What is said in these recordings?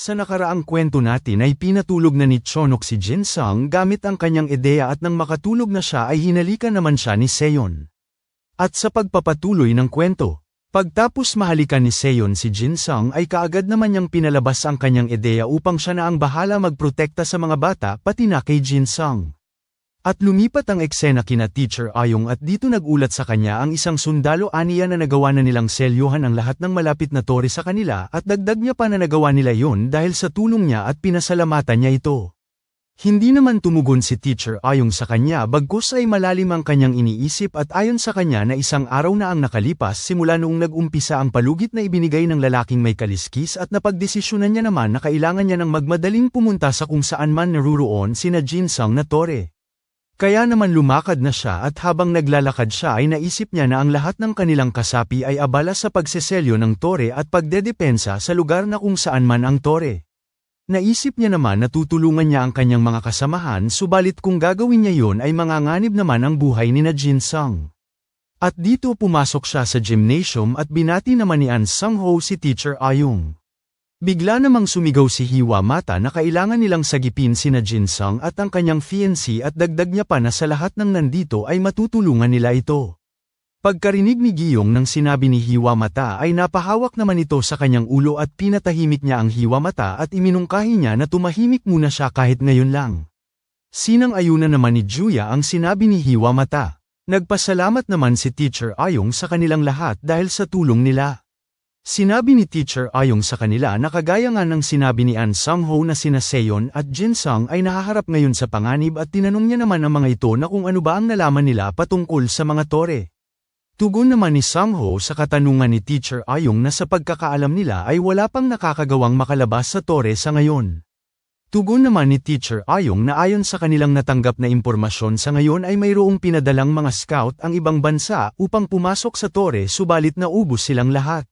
Sa nakaraang kwento natin ay pinatulog na ni Chonok si Jin Sung gamit ang kanyang ideya at nang makatulog na siya ay hinalikan naman siya ni Seon. At sa pagpapatuloy ng kwento, pagtapos mahalikan ni Seon si Jin Sung ay kaagad naman niyang pinalabas ang kanyang ideya upang siya na ang bahala magprotekta sa mga bata pati na kay Jin Sung. At lumipat ang eksena kina Teacher Ayong at dito nagulat sa kanya ang isang sundalo aniya na nagawa na nilang selyuhan ang lahat ng malapit na tore sa kanila at dagdag niya pa na nagawa nila yon dahil sa tulong niya at pinasalamatan niya ito. Hindi naman tumugon si Teacher Ayong sa kanya bagkus ay malalim ang kanyang iniisip at ayon sa kanya na isang araw na ang nakalipas simula noong nag-umpisa ang palugit na ibinigay ng lalaking may kaliskis at napagdesisyonan niya naman na kailangan niya ng magmadaling pumunta sa kung saan man naruroon sina Jinsang na tore. Kaya naman lumakad na siya at habang naglalakad siya ay naisip niya na ang lahat ng kanilang kasapi ay abala sa pagseselyo ng tore at pagdedepensa sa lugar na kung saan man ang tore. Naisip niya naman na tutulungan niya ang kanyang mga kasamahan subalit kung gagawin niya yon ay manganganib naman ang buhay ni na Jin Sung. At dito pumasok siya sa gymnasium at binati naman ni An Sung Ho si Teacher Ayung. Bigla namang sumigaw si Hiwa Mata na kailangan nilang sagipin sina Jinsung at ang kanyang fiancé at dagdag niya pa na sa lahat ng nandito ay matutulungan nila ito. Pagkarinig ni Giyong ng sinabi ni Hiwa Mata ay napahawak naman ito sa kanyang ulo at pinatahimik niya ang Hiwa Mata at iminungkahi niya na tumahimik muna siya kahit ngayon lang. Sinang ayuna naman ni Juya ang sinabi ni Hiwa Mata. Nagpasalamat naman si Teacher Ayong sa kanilang lahat dahil sa tulong nila. Sinabi ni Teacher Ayong sa kanila na kagaya nga ng sinabi ni An Sang-ho na sina Seon at Jin Sung ay nahaharap ngayon sa panganib at tinanong niya naman ang mga ito na kung ano ba ang nalaman nila patungkol sa mga tore. Tugon naman ni Sang-ho sa katanungan ni Teacher Ayong na sa pagkakaalam nila ay wala pang nakakagawang makalabas sa tore sa ngayon. Tugon naman ni Teacher Ayong na ayon sa kanilang natanggap na impormasyon sa ngayon ay mayroong pinadalang mga scout ang ibang bansa upang pumasok sa tore subalit naubos silang lahat.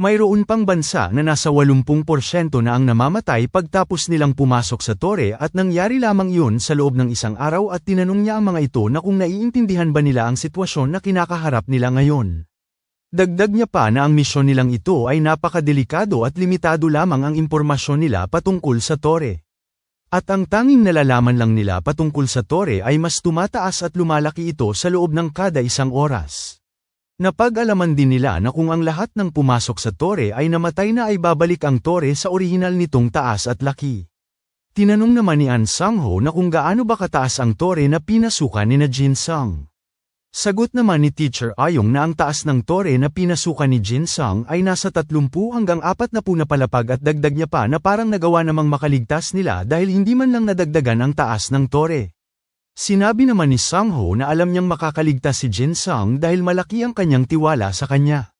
Mayroon pang bansa na nasa 80% na ang namamatay pagtapos nilang pumasok sa tore at nangyari lamang iyon sa loob ng isang araw at tinanong niya ang mga ito na kung naiintindihan ba nila ang sitwasyon na kinakaharap nila ngayon. Dagdag niya pa na ang misyon nilang ito ay napakadelikado at limitado lamang ang impormasyon nila patungkol sa tore. At ang tanging nalalaman lang nila patungkol sa tore ay mas tumataas at lumalaki ito sa loob ng kada isang oras. Napag-alaman din nila na kung ang lahat ng pumasok sa tore ay namatay na ay babalik ang tore sa orihinal nitong taas at laki. Tinanong naman ni An Sang-ho na kung gaano ba kataas ang tore na pinasukan ni na Jin Sung. Sagot naman ni Teacher Ayong na ang taas ng tore na pinasukan ni Jin Sung ay nasa 30 hanggang 40 na palapag at dagdag niya pa na parang nagawa namang makaligtas nila dahil hindi man lang nadagdagan ang taas ng tore. Sinabi naman ni Sang-ho na alam niyang makakaligtas si Jin Sung dahil malaki ang kanyang tiwala sa kanya.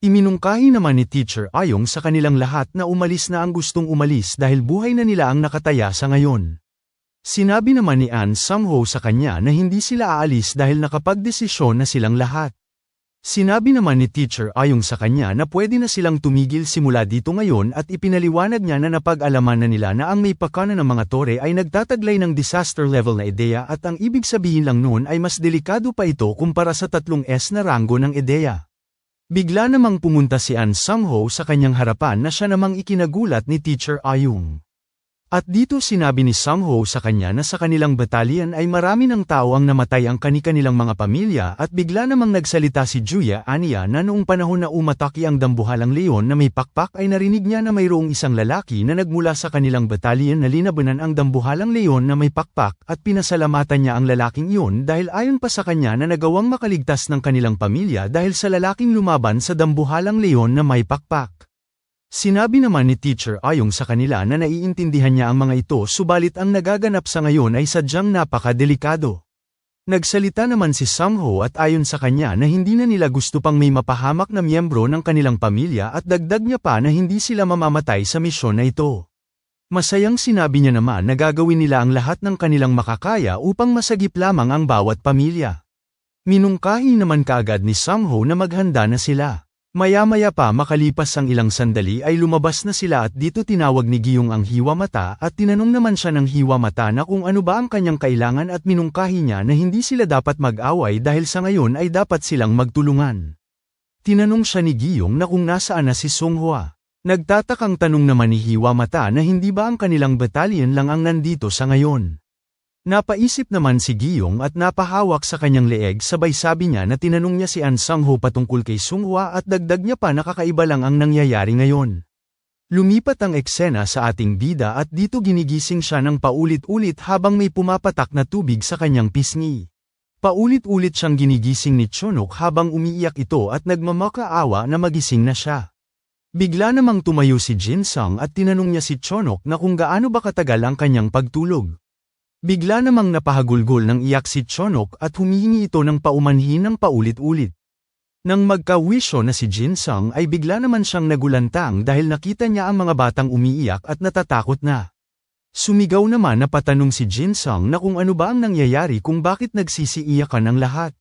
Iminungkahi naman ni Teacher Ayong sa kanilang lahat na umalis na ang gustong umalis dahil buhay na nila ang nakataya sa ngayon. Sinabi naman ni An Sang-ho sa kanya na hindi sila aalis dahil nakapagdesisyon na silang lahat. Sinabi naman ni Teacher Ayong sa kanya na pwede na silang tumigil simula dito ngayon at ipinaliwanag niya na napag-alaman na nila na ang may pakana ng mga tore ay nagtataglay ng disaster level na ideya at ang ibig sabihin lang noon ay mas delikado pa ito kumpara sa tatlong S na ranggo ng ideya. Bigla namang pumunta si An Sang-ho sa kanyang harapan na siya namang ikinagulat ni Teacher Ayong. At dito sinabi ni Sang-ho sa kanya na sa kanilang batalyan ay marami ng tao ang namatay ang kani-kanilang mga pamilya at bigla namang nagsalita si Juya Ania na noong panahon na umataki ang dambuhalang leon na may pakpak ay narinig niya na mayroong isang lalaki na nagmula sa kanilang batalyan na linabanan ang dambuhalang leon na may pakpak at pinasalamatan niya ang lalaking iyon dahil ayon pa sa kanya na nagawang makaligtas ng kanilang pamilya dahil sa lalaking lumaban sa dambuhalang leon na may pakpak. Sinabi naman ni Teacher Ayong sa kanila na naiintindihan niya ang mga ito subalit ang nagaganap sa ngayon ay sadyang napakadelikado. Nagsalita naman si Samho at ayon sa kanya na hindi na nila gusto pang may mapahamak na miyembro ng kanilang pamilya at dagdag niya pa na hindi sila mamamatay sa misyon na ito. Masayang sinabi niya naman na gagawin nila ang lahat ng kanilang makakaya upang masagip lamang ang bawat pamilya. Minungkahi naman kaagad ni Samho na maghanda na sila. Maya-maya pa makalipas ang ilang sandali ay lumabas na sila at dito tinawag ni Giyong ang hiwa mata at tinanong naman siya ng hiwa mata na kung ano ba ang kanyang kailangan at minungkahi niya na hindi sila dapat mag-away dahil sa ngayon ay dapat silang magtulungan. Tinanong siya ni Giyong na kung nasaan na si Songhua. Nagtatakang tanong naman ni Hiwa Mata na hindi ba ang kanilang battalion lang ang nandito sa ngayon. Napaisip naman si Giyong at napahawak sa kanyang leeg sabay sabi niya na tinanong niya si An Sang-ho patungkol kay Sunghwa at dagdag niya pa na kakaiba lang ang nangyayari ngayon. Lumipat ang eksena sa ating bida at dito ginigising siya ng paulit-ulit habang may pumapatak na tubig sa kanyang pisngi. Paulit-ulit siyang ginigising ni Chonok habang umiiyak ito at nagmamakaawa na magising na siya. Bigla namang tumayo si Jin Sung at tinanong niya si Chonok na kung gaano ba katagal ang kanyang pagtulog. Bigla namang napahagulgol ng iyak si Chonok at humihingi ito ng paumanhin ng paulit-ulit. Nang magkawisyo na si Jin Sung ay bigla naman siyang nagulantang dahil nakita niya ang mga batang umiiyak at natatakot na. Sumigaw naman na patanong si Jin Sung na kung ano ba ang nangyayari kung bakit nagsisiiyakan ang lahat.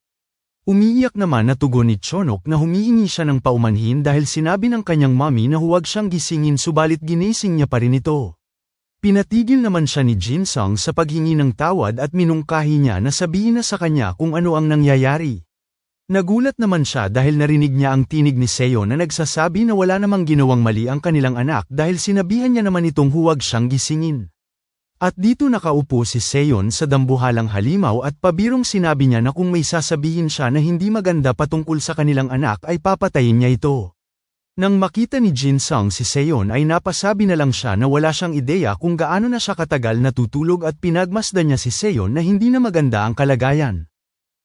Umiiyak naman na tugon ni Chonok na humihingi siya ng paumanhin dahil sinabi ng kanyang mommy na huwag siyang gisingin subalit ginising niya pa rin ito. Pinatigil naman siya ni Jin Sung sa paghingi ng tawad at minungkahi niya na sabihin na sa kanya kung ano ang nangyayari. Nagulat naman siya dahil narinig niya ang tinig ni Seo na nagsasabi na wala namang ginawang mali ang kanilang anak dahil sinabihan niya naman itong huwag siyang gisingin. At dito nakaupo si Seon sa dambuhalang halimaw at pabirong sinabi niya na kung may sasabihin siya na hindi maganda patungkol sa kanilang anak ay papatayin niya ito. Nang makita ni Jin Sung si Seon ay napasabi na lang siya na wala siyang ideya kung gaano na siya katagal natutulog at pinagmasdan niya si Seon na hindi na maganda ang kalagayan.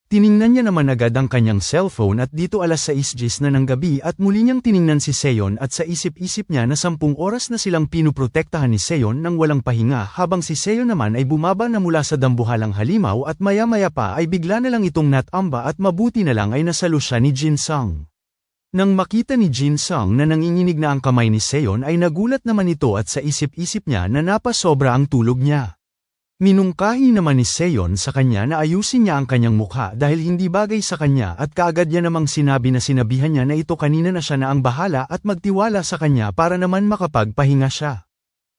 Tiningnan niya naman agad ang kanyang cellphone at dito alas 6 gis na ng gabi at muli niyang tiningnan si Seon at sa isip-isip niya na sampung oras na silang pinuprotektahan ni Seon nang walang pahinga habang si Seon naman ay bumaba na mula sa dambuhalang halimaw at maya-maya pa ay bigla na lang itong natamba at mabuti na lang ay nasalo siya ni Jin Sung. Nang makita ni Jin Sung na nanginginig na ang kamay ni Seon ay nagulat naman ito at sa isip-isip niya na napasobra ang tulog niya. Minungkahi naman ni Seon sa kanya na ayusin niya ang kanyang mukha dahil hindi bagay sa kanya at kaagad niya namang sinabi na sinabihan niya na ito kanina na siya na ang bahala at magtiwala sa kanya para naman makapagpahinga siya.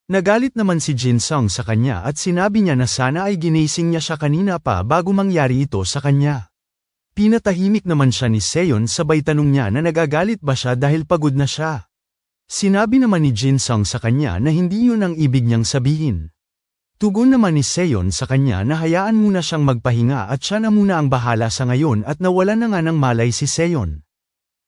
Nagalit naman si Jin Sung sa kanya at sinabi niya na sana ay ginising niya siya kanina pa bago mangyari ito sa kanya. Pinatahimik naman siya ni Seon sabay tanong niya na nagagalit ba siya dahil pagod na siya. Sinabi naman ni Jin Sung sa kanya na hindi yun ang ibig niyang sabihin. Tugon naman ni Seon sa kanya na hayaan muna siyang magpahinga at siya na muna ang bahala sa ngayon at nawala na nga ng malay si Seon.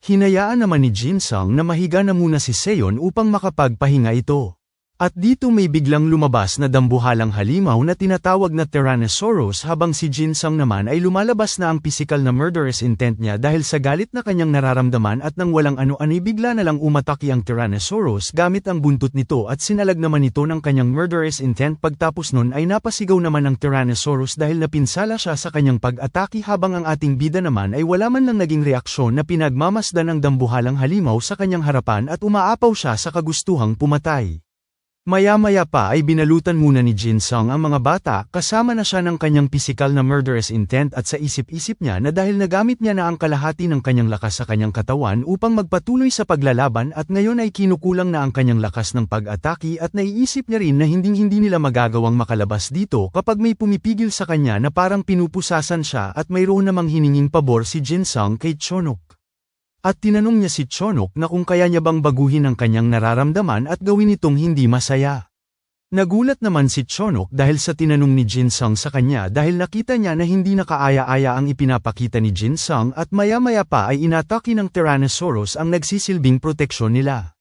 Hinayaan naman ni Jin Sung na mahiga na muna si Seon upang makapagpahinga ito. At dito may biglang lumabas na dambuhalang halimaw na tinatawag na Tyrannosaurus habang si Jin Sung naman ay lumalabas na ang physical na murderous intent niya dahil sa galit na kanyang nararamdaman at nang walang ano-ano bigla na lang umataki ang Tyrannosaurus gamit ang buntot nito at sinalag naman ito ng kanyang murderous intent pagtapos nun ay napasigaw naman ang Tyrannosaurus dahil napinsala siya sa kanyang pag-ataki habang ang ating bida naman ay wala man lang naging reaksyon na pinagmamasdan ng dambuhalang halimaw sa kanyang harapan at umaapaw siya sa kagustuhang pumatay. Maya-maya pa ay binalutan muna ni Jin Sung ang mga bata kasama na siya ng kanyang pisikal na murderous intent at sa isip-isip niya na dahil nagamit niya na ang kalahati ng kanyang lakas sa kanyang katawan upang magpatuloy sa paglalaban at ngayon ay kinukulang na ang kanyang lakas ng pag-ataki at naiisip niya rin na hinding-hindi nila magagawang makalabas dito kapag may pumipigil sa kanya na parang pinupusasan siya at mayroon namang hininging pabor si Jin Sung kay Chonok. At tinanong niya si Chonok na kung kaya niya bang baguhin ang kanyang nararamdaman at gawin itong hindi masaya. Nagulat naman si Chonok dahil sa tinanong ni Jin Sung sa kanya dahil nakita niya na hindi nakaaya-aya ang ipinapakita ni Jin Sung at maya-maya pa ay inatake ng Tyrannosaurus ang nagsisilbing proteksyon nila.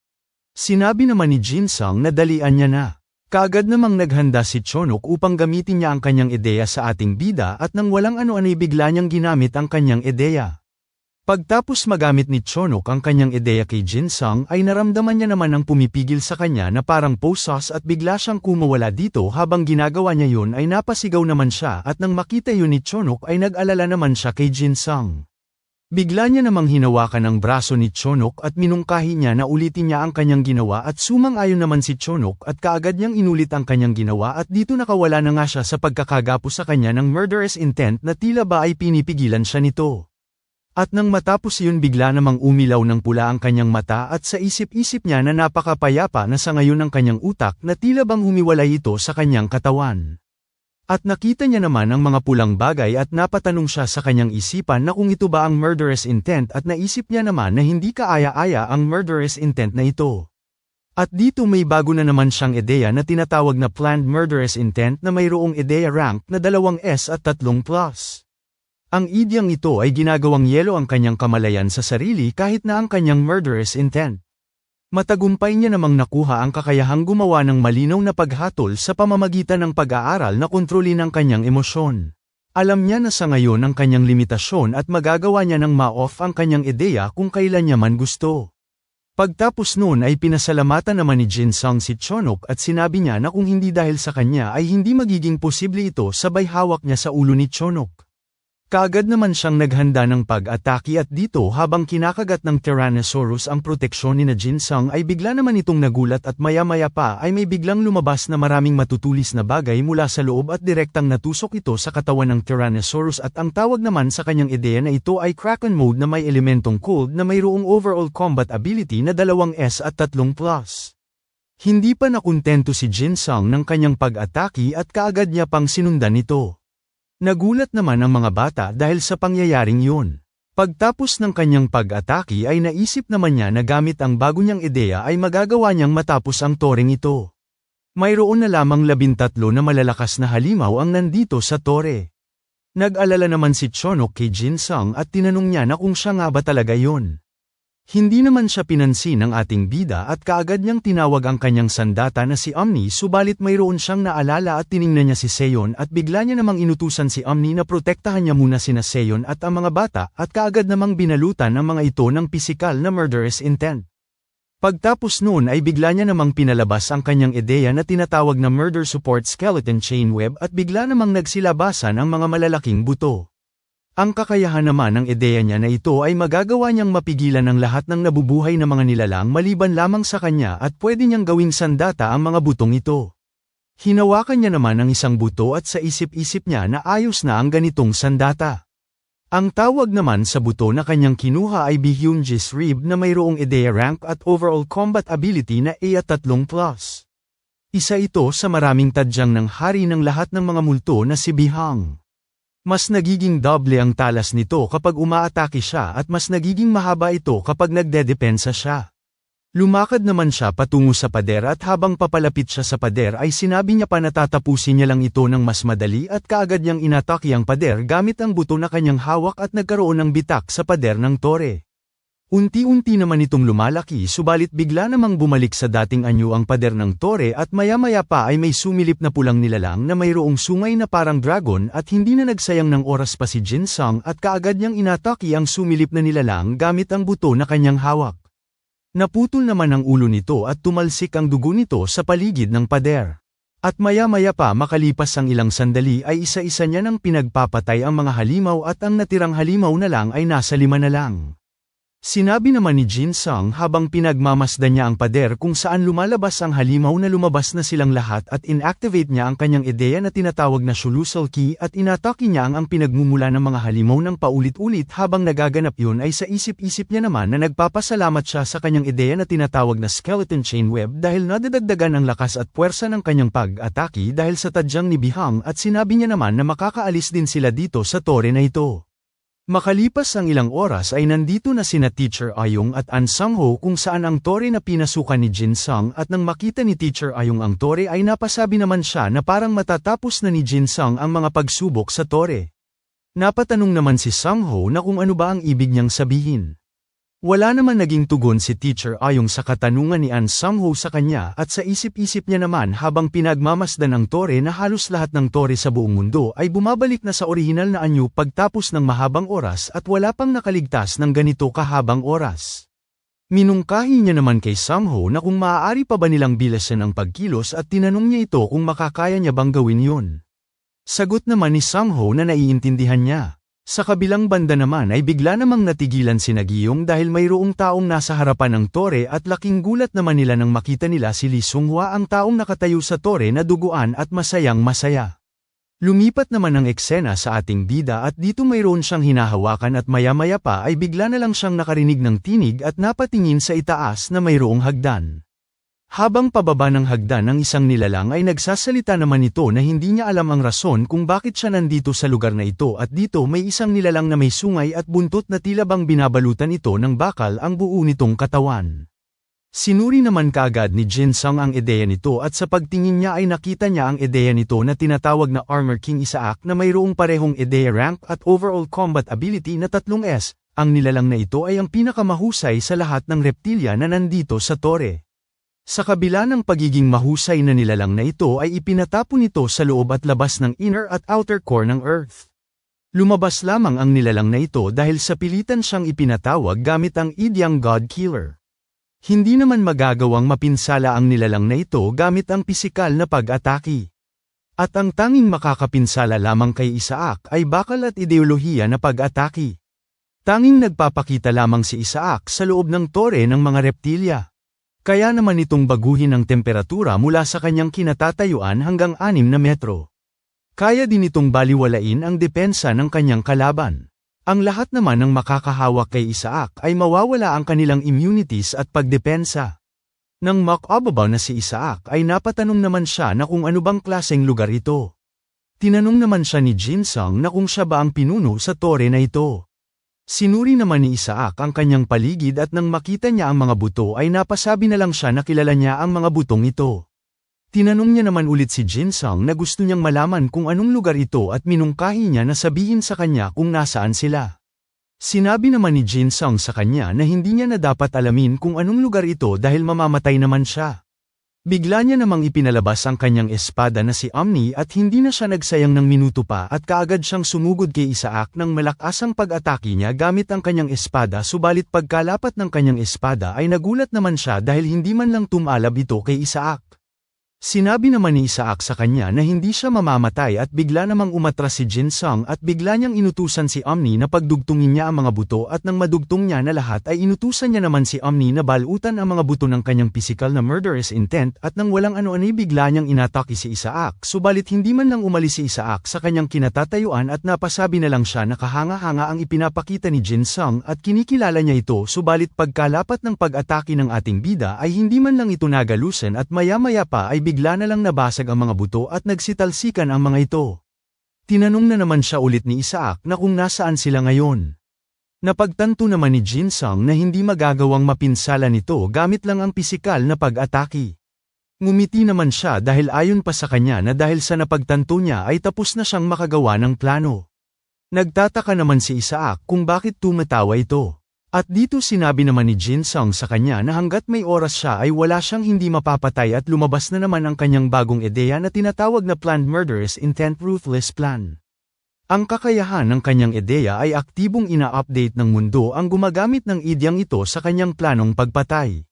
Sinabi naman ni Jin Sung na dalian niya na. Kaagad namang naghanda si Chonok upang gamitin niya ang kanyang ideya sa ating bida at nang walang ano-ano'y bigla niyang ginamit ang kanyang ideya. Pagtapos magamit ni Chonok ang kanyang ideya kay Jin Sung ay naramdaman niya naman ang pumipigil sa kanya na parang posas at bigla siyang kumawala dito habang ginagawa niya yun ay napasigaw naman siya at nang makita yun ni Chonok ay nag-alala naman siya kay Jin Sung. Bigla niya namang hinawakan ang braso ni Chonok at minungkahi niya na ulitin niya ang kanyang ginawa at sumang-ayon naman si Chonok at kaagad niyang inulit ang kanyang ginawa at dito nakawala na nga siya sa pagkakagapo sa kanya ng murderous intent na tila ba ay pinipigilan siya nito. At nang matapos yun bigla namang umilaw ng pula ang kanyang mata at sa isip-isip niya na napakapayapa na sa ngayon ng kanyang utak na tila bang humiwalay ito sa kanyang katawan. At nakita niya naman ang mga pulang bagay at napatanong siya sa kanyang isipan na kung ito ba ang murderous intent at naisip niya naman na hindi kaaya-aya ang murderous intent na ito. At dito may bago na naman siyang ideya na tinatawag na planned murderous intent na mayroong ideya rank na dalawang S at tatlong plus. Ang idyang ito ay ginagawang yelo ang kanyang kamalayan sa sarili kahit na ang kanyang murderous intent. Matagumpay niya namang nakuha ang kakayahang gumawa ng malinaw na paghatol sa pamamagitan ng pag-aaral na kontrolin ang kanyang emosyon. Alam niya na sa ngayon ang kanyang limitasyon at magagawa niya ng ma-off ang kanyang ideya kung kailan niya man gusto. Pagtapos noon ay pinasalamatan naman ni Jin Sung si Chonok at sinabi niya na kung hindi dahil sa kanya ay hindi magiging posible ito sabay hawak niya sa ulo ni Chonok. Kaagad naman siyang naghanda ng pag-atake at dito habang kinakagat ng Tyrannosaurus ang proteksyon ni na Jin Sung ay bigla naman itong nagulat at maya-maya pa ay may biglang lumabas na maraming matutulis na bagay mula sa loob at direktang natusok ito sa katawan ng Tyrannosaurus at ang tawag naman sa kanyang ideya na ito ay Kraken mode na may elementong cold na mayroong overall combat ability na dalawang S at tatlong plus. Hindi pa nakontento si Jin Sung ng kanyang pag-atake at kaagad niya pang sinundan ito. Nagulat naman ang mga bata dahil sa pangyayaring yun. Pagtapos ng kanyang pag-atake ay naisip naman niya na gamit ang bago niyang ideya ay magagawa niyang matapos ang toring ito. Mayroon na lamang labintatlo na malalakas na halimaw ang nandito sa tore. Nag-alala naman si Chonok kay Jin Sung at tinanong niya na kung siya nga ba talaga yon. Hindi naman siya pinansin ng ating bida at kaagad niyang tinawag ang kanyang sandata na si Omni subalit mayroon siyang naalala at tiningnan niya si Seon at bigla niya namang inutusan si Omni na protektahan niya muna sina Seon at ang mga bata at kaagad namang binalutan ang mga ito ng pisikal na murderous intent. Pagtapos noon ay bigla niya namang pinalabas ang kanyang ideya na tinatawag na murder support skeleton chain web at bigla namang nagsilabasan ang mga malalaking buto. Ang kakayahan naman ng ideya niya na ito ay magagawa niyang mapigilan ang lahat ng nabubuhay na mga nilalang maliban lamang sa kanya at pwede niyang gawing sandata ang mga butong ito. Hinawakan niya naman ang isang buto at sa isip-isip niya na ayos na ang ganitong sandata. Ang tawag naman sa buto na kanyang kinuha ay Bihyunjis Rib na mayroong ideya rank at overall combat ability na A at tatlong plus. Isa ito sa maraming tadyang ng hari ng lahat ng mga multo na si Bihang. Mas nagiging doble ang talas nito kapag umaatake siya at mas nagiging mahaba ito kapag nagdedepensa siya. Lumakad naman siya patungo sa pader at habang papalapit siya sa pader ay sinabi niya pa na tatapusin niya lang ito ng mas madali at kaagad niyang inatake ang pader gamit ang buto na kanyang hawak at nagkaroon ng bitak sa pader ng tore. Unti-unti naman itong lumalaki subalit bigla namang bumalik sa dating anyo ang pader ng tore at maya-maya pa ay may sumilip na pulang nilalang na mayroong sungay na parang dragon at hindi na nagsayang ng oras pa si Jin Sung at kaagad niyang inatake ang sumilip na nilalang gamit ang buto na kanyang hawak. Naputol naman ang ulo nito at tumalsik ang dugo nito sa paligid ng pader. At maya-maya pa makalipas ang ilang sandali ay isa-isa niya nang pinagpapatay ang mga halimaw at ang natirang halimaw na lang ay nasa lima na lang. Sinabi naman ni Jin Sung habang pinagmamasdan niya ang pader kung saan lumalabas ang halimaw na lumabas na silang lahat at inactivate niya ang kanyang ideya na tinatawag na Sholusal Key at inatake niya ang, ang pinagmumula ng mga halimaw ng paulit-ulit habang nagaganap yun ay sa isip-isip niya naman na nagpapasalamat siya sa kanyang ideya na tinatawag na Skeleton Chain Web dahil nadadagdagan ang lakas at puwersa ng kanyang pag-atake dahil sa tadyang ni Bihang at sinabi niya naman na makakaalis din sila dito sa tore na ito. Makalipas ang ilang oras ay nandito na sina Teacher Ayong at An Sang-ho kung saan ang tore na pinasukan ni Jin Sung at nang makita ni Teacher Ayong ang tore ay napasabi naman siya na parang matatapos na ni Jin Sung ang mga pagsubok sa tore. Napatanong naman si Sang-ho na kung ano ba ang ibig niyang sabihin. Wala naman naging tugon si Teacher Ayong sa katanungan ni An Sang-ho sa kanya at sa isip-isip niya naman habang pinagmamasdan ang tore na halos lahat ng tore sa buong mundo ay bumabalik na sa orihinal na anyo pagtapos ng mahabang oras at wala pang nakaligtas ng ganito kahabang oras. Minungkahi niya naman kay Sang-ho na kung maaari pa ba nilang bilasan ang pagkilos at tinanong niya ito kung makakaya niya bang gawin yon. Sagot naman ni Sang-ho na naiintindihan niya. Sa kabilang banda naman ay bigla namang natigilan si Nagiyong dahil mayroong taong nasa harapan ng tore at laking gulat naman nila nang makita nila si Lee Sunghwa ang taong nakatayo sa tore na duguan at masayang masaya. Lumipat naman ang eksena sa ating bida at dito mayroon siyang hinahawakan at maya-maya pa ay bigla na lang siyang nakarinig ng tinig at napatingin sa itaas na mayroong hagdan. Habang pababa ng hagdan ng isang nilalang ay nagsasalita naman ito na hindi niya alam ang rason kung bakit siya nandito sa lugar na ito at dito may isang nilalang na may sungay at buntot na tila bang binabalutan ito ng bakal ang buo nitong katawan. Sinuri naman kaagad ni Jin Sung ang ideya nito at sa pagtingin niya ay nakita niya ang ideya nito na tinatawag na Armor King Isaac na mayroong parehong ideya rank at overall combat ability na tatlong S. Ang nilalang na ito ay ang pinakamahusay sa lahat ng reptilya na nandito sa tore. Sa kabila ng pagiging mahusay na nilalang na ito ay ipinatapon ito sa loob at labas ng inner at outer core ng Earth. Lumabas lamang ang nilalang na ito dahil sa pilitan siyang ipinatawag gamit ang Idyang God Killer. Hindi naman magagawang mapinsala ang nilalang na ito gamit ang pisikal na pag-ataki. At ang tanging makakapinsala lamang kay Isaac ay bakal at ideolohiya na pag-ataki. Tanging nagpapakita lamang si Isaac sa loob ng tore ng mga reptilya. Kaya naman itong baguhin ang temperatura mula sa kanyang kinatatayuan hanggang 6 na metro. Kaya din itong baliwalain ang depensa ng kanyang kalaban. Ang lahat naman ng makakahawak kay Isaac ay mawawala ang kanilang immunities at pagdepensa. Nang makababaw na si Isaac ay napatanong naman siya na kung ano bang klaseng lugar ito. Tinanong naman siya ni Jinsung na kung siya ba ang pinuno sa tore na ito. Sinuri naman ni Isaac ang kanyang paligid at nang makita niya ang mga buto ay napasabi na lang siya na kilala niya ang mga butong ito. Tinanong niya naman ulit si Jinsung na gusto niyang malaman kung anong lugar ito at minungkahi niya na sabihin sa kanya kung nasaan sila. Sinabi naman ni Jinsung sa kanya na hindi niya na dapat alamin kung anong lugar ito dahil mamamatay naman siya. Bigla niya namang ipinalabas ang kanyang espada na si Omni at hindi na siya nagsayang ng minuto pa at kaagad siyang sumugod kay Isaac ng malakas ang pag-atake niya gamit ang kanyang espada subalit pagkalapat ng kanyang espada ay nagulat naman siya dahil hindi man lang tumalab ito kay Isaac. Sinabi naman ni Isaac sa kanya na hindi siya mamamatay at bigla namang umatras si Jin Sung at bigla niyang inutusan si Omni na pagdugtungin niya ang mga buto at nang madugtong niya na lahat ay inutusan niya naman si Omni na balutan ang mga buto ng kanyang physical na murderous intent at nang walang ano-ano bigla niyang inatake si Isaac. Subalit hindi man lang umalis si Isaac sa kanyang kinatatayuan at napasabi na lang siya na kahanga-hanga ang ipinapakita ni Jin Sung at kinikilala niya ito subalit pagkalapat ng pag-atake ng ating bida ay hindi man lang ito nagalusan at maya-maya pa ay bigla na lang nabasag ang mga buto at nagsitalsikan ang mga ito. Tinanong na naman siya ulit ni Isaac na kung nasaan sila ngayon. Napagtanto naman ni Jin Sung na hindi magagawang mapinsala nito gamit lang ang pisikal na pag-atake. Ngumiti naman siya dahil ayon pa sa kanya na dahil sa napagtanto niya ay tapos na siyang makagawa ng plano. Nagtataka naman si Isaac kung bakit tumatawa ito. At dito sinabi naman ni Jin Sung sa kanya na hanggat may oras siya ay wala siyang hindi mapapatay at lumabas na naman ang kanyang bagong ideya na tinatawag na Planned Murderous Intent Ruthless Plan. Ang kakayahan ng kanyang ideya ay aktibong ina-update ng mundo ang gumagamit ng idyang ito sa kanyang planong pagpatay.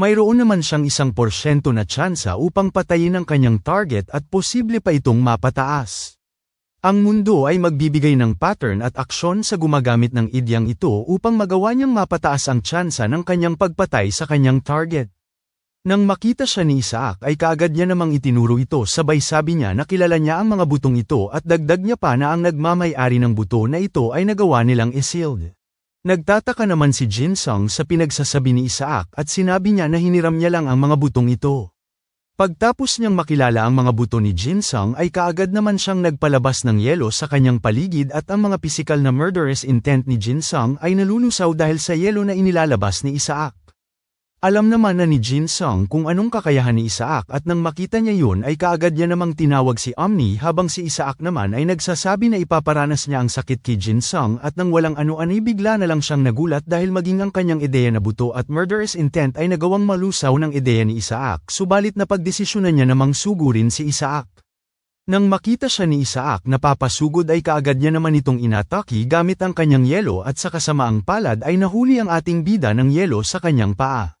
Mayroon naman siyang isang porsyento na tsansa upang patayin ang kanyang target at posible pa itong mapataas. Ang mundo ay magbibigay ng pattern at aksyon sa gumagamit ng idyang ito upang magawa niyang mapataas ang tsansa ng kanyang pagpatay sa kanyang target. Nang makita siya ni Isaac ay kaagad niya namang itinuro ito sabay sabi niya na kilala niya ang mga butong ito at dagdag niya pa na ang nagmamay-ari ng buto na ito ay nagawa nilang isild. Nagtataka naman si Jin Sung sa pinagsasabi ni Isaac at sinabi niya na hiniram niya lang ang mga butong ito. Pagtapos niyang makilala ang mga buto ni Jinsung ay kaagad naman siyang nagpalabas ng yelo sa kanyang paligid at ang mga pisikal na murderous intent ni Jinsung ay nalulusaw dahil sa yelo na inilalabas ni Isaac. Alam naman na ni Jinsung kung anong kakayahan ni Isaac at nang makita niya yun ay kaagad niya namang tinawag si Omni habang si Isaac naman ay nagsasabi na ipaparanas niya ang sakit kay Jinsung at nang walang ano-ano bigla na lang siyang nagulat dahil maging ang kanyang ideya na buto at murderous intent ay nagawang malusaw ng ideya ni Isaac subalit na pagdesisyonan niya namang sugurin si Isaac. Nang makita siya ni Isaac na papasugod ay kaagad niya naman itong inataki gamit ang kanyang yelo at sa kasamaang palad ay nahuli ang ating bida ng yelo sa kanyang paa.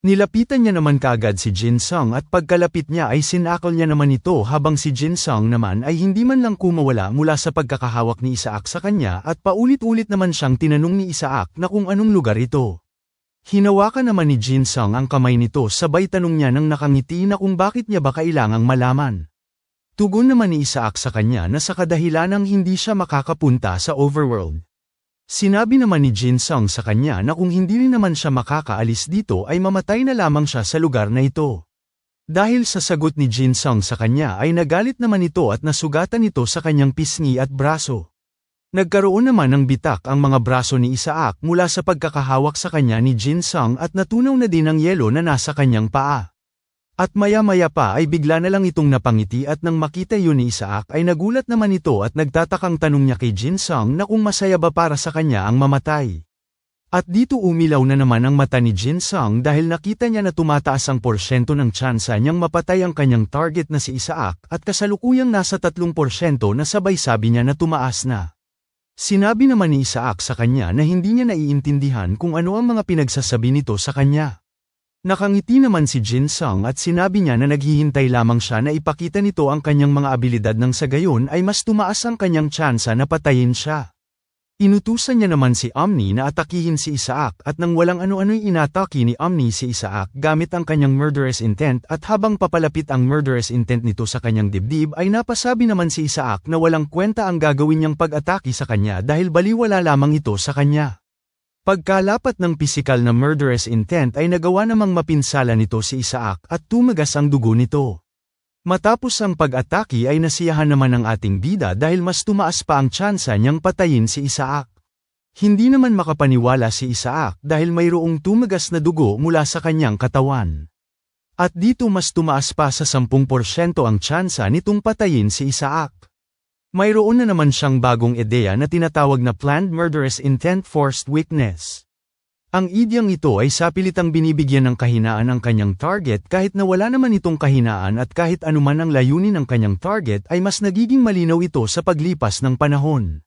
Nilapitan niya naman kaagad si Jin Sung at pagkalapit niya ay sinakal niya naman ito habang si Jin Sung naman ay hindi man lang kumawala mula sa pagkakahawak ni Isaac sa kanya at paulit-ulit naman siyang tinanong ni Isaac na kung anong lugar ito. Hinawakan naman ni Jin Sung ang kamay nito sabay tanong niya nang nakangiti na kung bakit niya ba kailangang malaman. Tugon naman ni Isaac sa kanya na sa kadahilanang hindi siya makakapunta sa overworld. Sinabi naman ni Jin Sung sa kanya na kung hindi rin naman siya makakaalis dito ay mamatay na lamang siya sa lugar na ito. Dahil sa sagot ni Jin Sung sa kanya ay nagalit naman ito at nasugatan ito sa kanyang pisngi at braso. Nagkaroon naman ng bitak ang mga braso ni Isaac mula sa pagkakahawak sa kanya ni Jin Sung at natunaw na din ang yelo na nasa kanyang paa. At maya-maya pa ay bigla na lang itong napangiti at nang makita yun ni Isaac ay nagulat naman ito at nagtatakang tanong niya kay Jin Sung na kung masaya ba para sa kanya ang mamatay. At dito umilaw na naman ang mata ni Jin Sung dahil nakita niya na tumataas ang porsyento ng tsansa niyang mapatay ang kanyang target na si Isaac at kasalukuyang nasa 3% na sabay sabi niya na tumaas na. Sinabi naman ni Isaac sa kanya na hindi niya naiintindihan kung ano ang mga pinagsasabi nito sa kanya. Nakangiti naman si Jin Sung at sinabi niya na naghihintay lamang siya na ipakita nito ang kanyang mga abilidad ng sa gayon ay mas tumaas ang kanyang tsansa na patayin siya. Inutusan niya naman si Omni na atakihin si Isaac at nang walang ano-ano'y inataki ni Omni si Isaac gamit ang kanyang murderous intent at habang papalapit ang murderous intent nito sa kanyang dibdib ay napasabi naman si Isaac na walang kwenta ang gagawin niyang pag-atake sa kanya dahil baliwala lamang ito sa kanya. Pagkalapat ng pisikal na murderous intent ay nagawa namang mapinsala nito si Isaac at tumagas ang dugo nito. Matapos ang pag-atake ay nasiyahan naman ang ating bida dahil mas tumaas pa ang tsansa niyang patayin si Isaac. Hindi naman makapaniwala si Isaac dahil mayroong tumagas na dugo mula sa kanyang katawan. At dito mas tumaas pa sa 10% ang tsansa nitong patayin si Isaac. Mayroon na naman siyang bagong ideya na tinatawag na planned murderous intent forced weakness. Ang idyang ito ay sapilitang binibigyan ng kahinaan ang kanyang target kahit na wala naman itong kahinaan at kahit anuman ang layunin ng kanyang target ay mas nagiging malinaw ito sa paglipas ng panahon.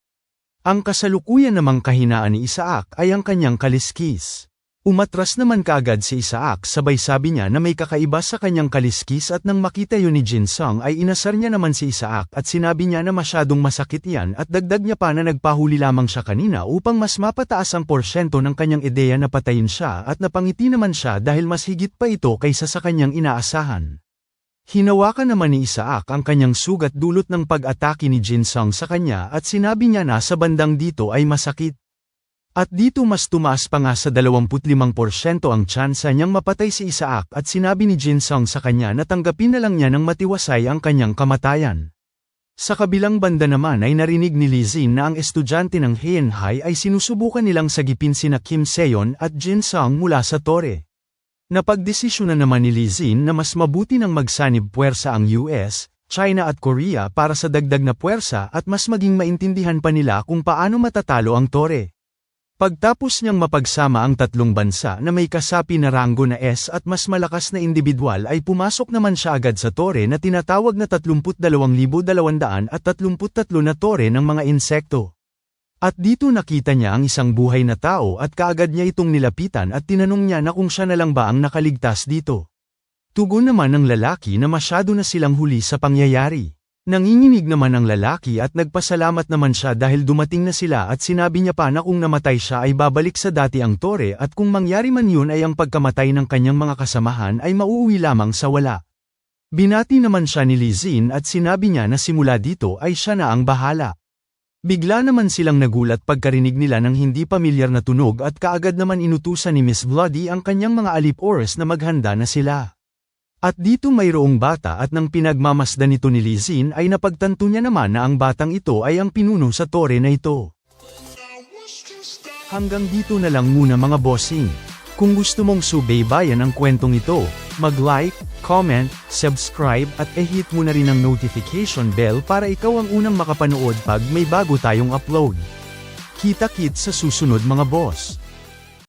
Ang kasalukuyan namang kahinaan ni Isaac ay ang kanyang kaliskis. Umatras naman kaagad si Isaac sabay sabi niya na may kakaiba sa kanyang kaliskis at nang makita yun ni Jin Sung ay inasar niya naman si Isaac at sinabi niya na masyadong masakit yan at dagdag niya pa na nagpahuli lamang siya kanina upang mas mapataas ang porsyento ng kanyang ideya na patayin siya at napangiti naman siya dahil mas higit pa ito kaysa sa kanyang inaasahan. Hinawakan naman ni Isaac ang kanyang sugat dulot ng pag-atake ni Jin Sung sa kanya at sinabi niya na sa bandang dito ay masakit. At dito mas tumaas pa nga sa 25% ang tsansa niyang mapatay si Isaac at sinabi ni Jin Sung sa kanya na tanggapin na lang niya ng matiwasay ang kanyang kamatayan. Sa kabilang banda naman ay narinig ni Lee Zin na ang estudyante ng Heian High ay sinusubukan nilang sagipin sina Kim Seon at Jin Sung mula sa tore. Napagdesisyon na naman ni Lee Zin na mas mabuti nang magsanib puwersa ang US, China at Korea para sa dagdag na puwersa at mas maging maintindihan pa nila kung paano matatalo ang tore. Pagtapos niyang mapagsama ang tatlong bansa na may kasapi na ranggo na S at mas malakas na individual ay pumasok naman siya agad sa tore na tinatawag na 32,200 at 33 na tore ng mga insekto. At dito nakita niya ang isang buhay na tao at kaagad niya itong nilapitan at tinanong niya na kung siya na lang ba ang nakaligtas dito. Tugon naman ng lalaki na masyado na silang huli sa pangyayari. Nanginginig naman ang lalaki at nagpasalamat naman siya dahil dumating na sila at sinabi niya pa na kung namatay siya ay babalik sa dati ang tore at kung mangyari man yun ay ang pagkamatay ng kanyang mga kasamahan ay mauuwi lamang sa wala. Binati naman siya ni Lizin at sinabi niya na simula dito ay siya na ang bahala. Bigla naman silang nagulat pagkarinig nila ng hindi pamilyar na tunog at kaagad naman inutusan ni Miss Bloody ang kanyang mga alip-oras na maghanda na sila. At dito mayroong bata at nang pinagmamasdan nito ni Lizin ay napagtanto niya naman na ang batang ito ay ang pinuno sa tore na ito. Hanggang dito na lang muna mga bossing. Kung gusto mong subaybayan ang kwentong ito, mag-like, comment, subscribe at e-hit mo na rin ang notification bell para ikaw ang unang makapanood pag may bago tayong upload. Kita-kit sa susunod mga boss.